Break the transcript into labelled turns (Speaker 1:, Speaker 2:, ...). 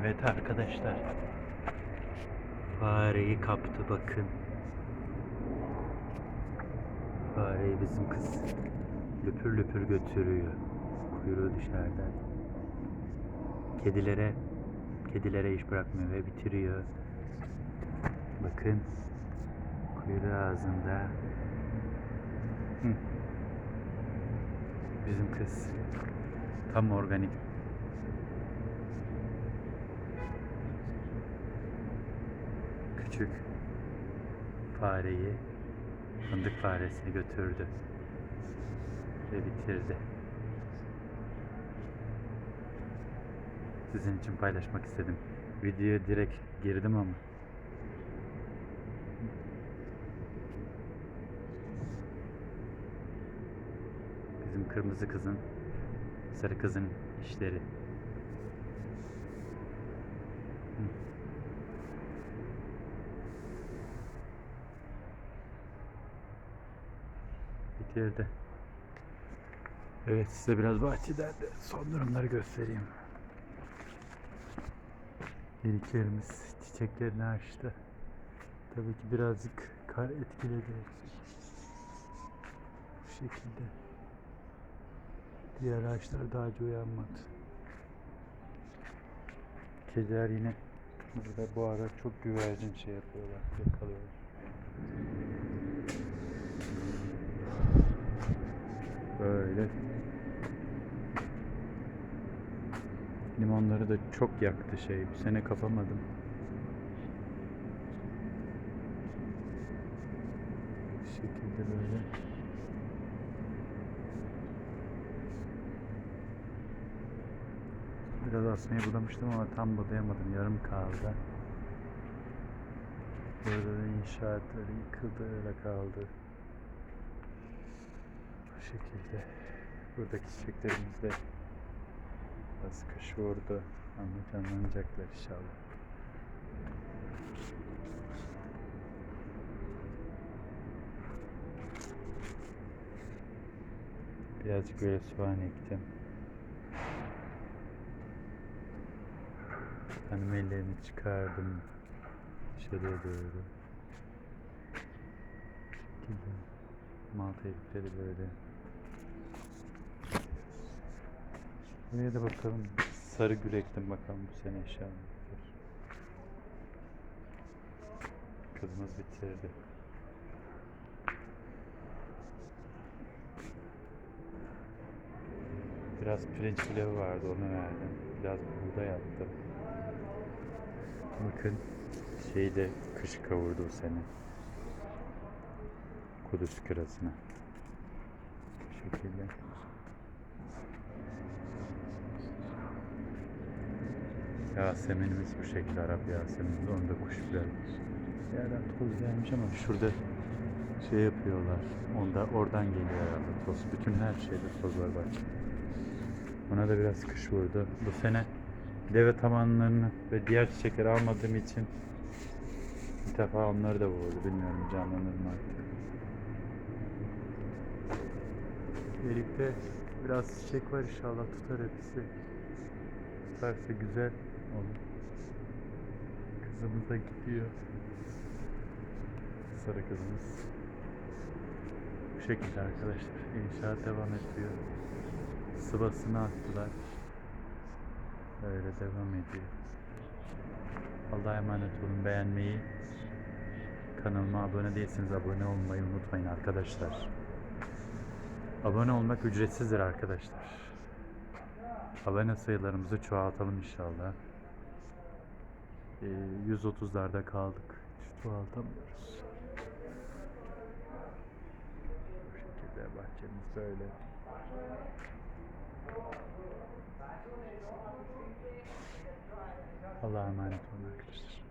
Speaker 1: Evet arkadaşlar. Fareyi kaptı bakın. Fareyi bizim kız löpür löpür götürüyor. Kuyruğu dışarıda. Kedilere kedilere iş bırakmıyor ve bitiriyor. Bakın. Kuyruğu ağzında. Hı. Bizim kız tam organik küçük fareyi fındık faresini götürdü ve bitirdi. Sizin için paylaşmak istedim. Videoya direkt girdim ama bizim kırmızı kızın sarı kızın işleri. Hı. Bitirdi. Evet size biraz bahçeden de son durumları göstereyim. Yeriklerimiz çiçeklerini açtı. Tabii ki birazcık kar etkiledi. Bu şekilde. Diğer ağaçlar daha önce uyanmadı. Kediler yine burada bu ara çok güvercin şey yapıyorlar, yakalıyorlar. Böyle. Limonları da çok yaktı şey. Bu sene kapamadım. Bu şekilde böyle. Biraz asmayı budamıştım ama tam budayamadım. Yarım kaldı. Burada da inşaatları yıkıldı öyle kaldı. Şekilde. Buradaki çiçeklerimiz de biraz kış vurdu ama canlanacaklar inşallah. Birazcık böyle soğan ektim. Hanım ellerimi çıkardım dışarıya doğru. Malta ipleri böyle. Buraya da bakalım. Sarı gül ektim bakalım bu sene inşallah. Kızımız bitirdi. Biraz pirinç pilavı vardı onu verdim. Biraz buğday attım. Bakın şeyi de kış kavurdu bu sene. Kudüs kırasına. Bu şekilde. Yaseminimiz bu şekilde Arap Yaseminimiz. Onu da kuş. Bir yerden toz gelmiş ama şurada şey yapıyorlar. Onda oradan geliyor herhalde toz. Bütün her şeyde toz var bak. Ona da biraz kış vurdu. Bu sene deve tabanlarını ve diğer çiçekleri almadığım için bir defa onları da vurdu. Bilmiyorum canlanır mı artık. Birlikte biraz çiçek var inşallah tutar hepsi. Tutarsa güzel olur. Kızımız da gidiyor. Sarı kızımız. Bu şekilde arkadaşlar. İnşaat devam ediyor. Sıvasını attılar. Öyle devam ediyor. Allah'a emanet olun. Beğenmeyi, kanalıma abone değilseniz abone olmayı unutmayın arkadaşlar. Abone olmak ücretsizdir arkadaşlar. Abone sayılarımızı çoğaltalım inşallah. Ee, 130'larda kaldık. Hiç çoğaltamıyoruz. Bu şekilde bahçemiz böyle. Allah'a emanet olun arkadaşlar.